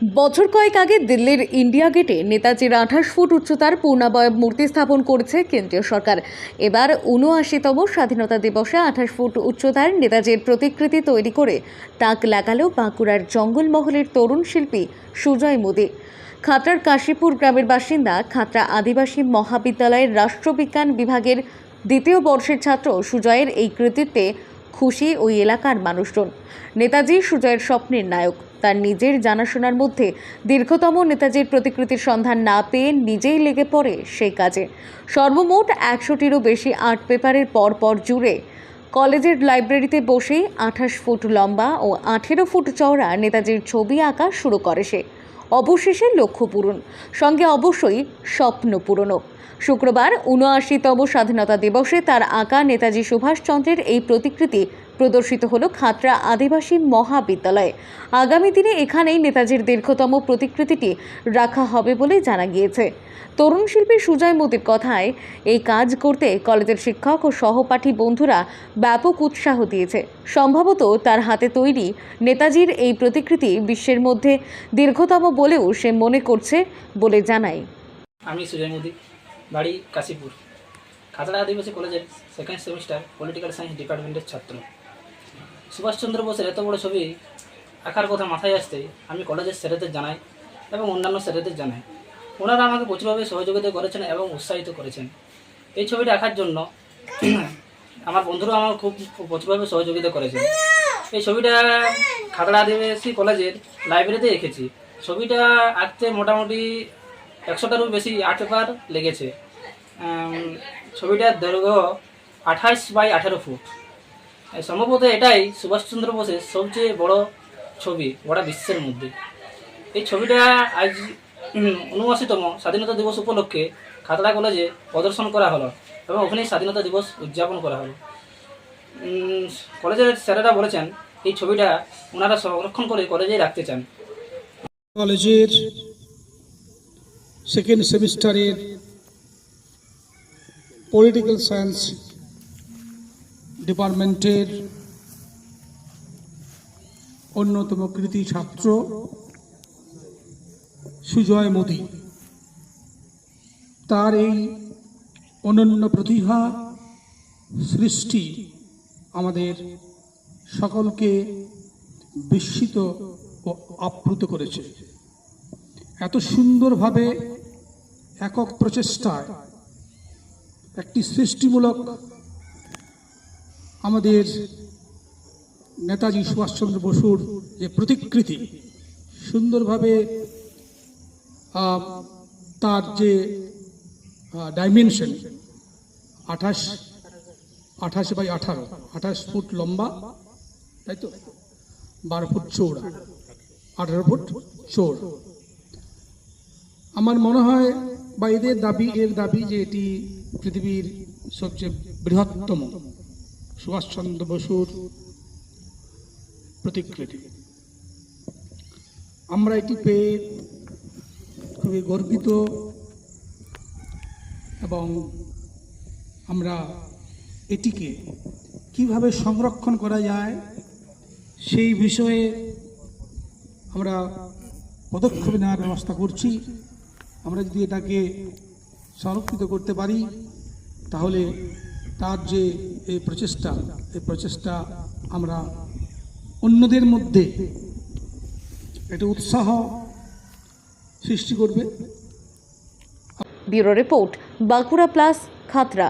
বছর কয়েক আগে দিল্লির ইন্ডিয়া গেটে নেতাজির আঠাশ ফুট উচ্চতার পূর্ণাবয়ব মূর্তি স্থাপন করেছে কেন্দ্রীয় সরকার। এবার উনআশিতম স্বাধীনতা দিবসে আঠাশ ফুট উচ্চতার নেতাজির প্রতিকৃতি তৈরি করে তাক লাগালো বাঁকুড়ার জঙ্গলমহলের তরুণ শিল্পী সুজয় মোদী। খাতড়ার কাশীপুর গ্রামের বাসিন্দা খাতড়া আদিবাসী মহাবিদ্যালয়ের রাষ্ট্রবিজ্ঞান বিভাগের দ্বিতীয় বর্ষের ছাত্র সুজয়ের এই কৃতিত্বে খুশি ওই এলাকার মানুষজন। নেতাজি সুজয়ের স্বপ্নের নায়ক। তার নিজের জানাশোনার মধ্যে দীর্ঘতম নেতাজির প্রতিকৃতির সন্ধান না পেয়ে নিজেই লেগে পড়ে সেই কাজে। সর্বমোট একশোটিরও বেশি আর্ট পেপারের পর পর জুড়ে। কলেজের লাইব্রেরিতে বসেই আঠাশ ফুট লম্বা ও আঠেরো ফুট চওড়া নেতাজির ছবি আঁকা শুরু করে সে। অবশেষে লক্ষ্য পূরণ, সঙ্গে অবশ্যই স্বপ্ন পূরণও। শুক্রবার উনআশিতম স্বাধীনতা দিবসে তার আঁকা নেতাজি সুভাষচন্দ্রের এই প্রতিকৃতি প্রদর্শিত হলো খাতড়া আদিবাসী মহাবিদ্যালয়ে। আগামী দিনে এখানেই নেতাজির দীর্ঘতম প্রতিকৃতিটি রাখা হবে বলে জানা গিয়েছে। তরুণ শিল্পী সুজয় মোদীর কথায়, এই কাজ করতে কলেজের শিক্ষক ও সহপাঠী বন্ধুরা ব্যাপক উৎসাহ দিয়েছে। সম্ভবত তার হাতে তৈরি নেতাজির এই প্রতিকৃতি বিশ্বের মধ্যে দীর্ঘতম বলেও সে মনে করছে বলে জানায়। আমি সুজয় মোদী, বাড়ি কাশীপুর। খাতড়া আদিবাসী কলেজের সেকেন্ড সেমিস্টার পলিটিক্যাল সায়েন্স ডিপার্টমেন্টের ছাত্র। সুভাষচন্দ্র বোসের এত বড় ছবি আঁকার কথা মাথায় আসতে আমি কলেজের স্যারেদের জানাই এবং অন্যান্য স্যারেদের জানাই। ওনারা আমাকে প্রচুরভাবে সহযোগিতা করেছেন এবং উৎসাহিত করেছেন। এই ছবিটা আঁকার জন্য আমার বন্ধুরা আমার খুব প্রচুরভাবে সহযোগিতা করেছেন। এই ছবিটা খাতড়া আদিবাসী কলেজের লাইব্রেরিতে এঁকেছি। ছবিটা আঁকতে মোটামুটি একশোটারও বেশি আর্ট পেপার লেগেছে। ছবিটার দৈর্ঘ্য আঠাশ বাই আঠেরো ফুট। সম্ভবত এটাই সুভাষচন্দ্র বোসের সবচেয়ে বড় ছবি, গোটা বিশ্বের মধ্যে। এই ছবিটা আজ উনআশিতম স্বাধীনতা দিবস উপলক্ষে খাতড়া কলেজে প্রদর্শন করা হলো এবং ওখানেই স্বাধীনতা দিবস উদযাপন করা হলো। কলেজের স্যারেরা বলেছেন, এই ছবিটা ওনারা সংরক্ষণ করে কলেজেই রাখতে চান। কলেজের সেকেন্ড সেমিস্টারের পলিটিক্যাল সায়েন্স ডিপার্টমেন্টের অন্যতম কৃতি ছাত্র সুজয় মোদী। তার এই অনন্য প্রতিভা সৃষ্টি আমাদের সকলকে বিস্মিত ও আপ্লুত করেছে। এত সুন্দরভাবে একক প্রচেষ্টায় একটি সৃষ্টিমূলক আমাদের নেতাজি সুভাষচন্দ্র বসুর যে প্রতিকৃতি, সুন্দরভাবে তার যে ডাইমেনশন আঠাশ আঠাশ বাই আঠারো, আঠাশ ফুট লম্বা, তাই তো? বারো ফুট চৌড়া আঠারো ফুট চৌড়া আমার মনে হয় বা এদের দাবি, এর দাবি যে এটি পৃথিবীর সবচেয়ে বৃহত্তম সুভাষচন্দ্র বসুর প্রতিকৃতি। আমরা এটি পেয়ে খুবই গর্বিত এবং আমরা এটিকে কীভাবে সংরক্ষণ করা যায় সেই বিষয়ে আমরা পদক্ষেপ নেওয়ার ব্যবস্থা করছি। আমরা যদি এটাকে সংরক্ষিত করতে পারি, তাহলে তার যে এই প্রচেষ্টা এই প্রচেষ্টা আমরা অন্যদের মধ্যে এটা উৎসাহ সৃষ্টি করবে। Bureau report, Bankura plus Khatra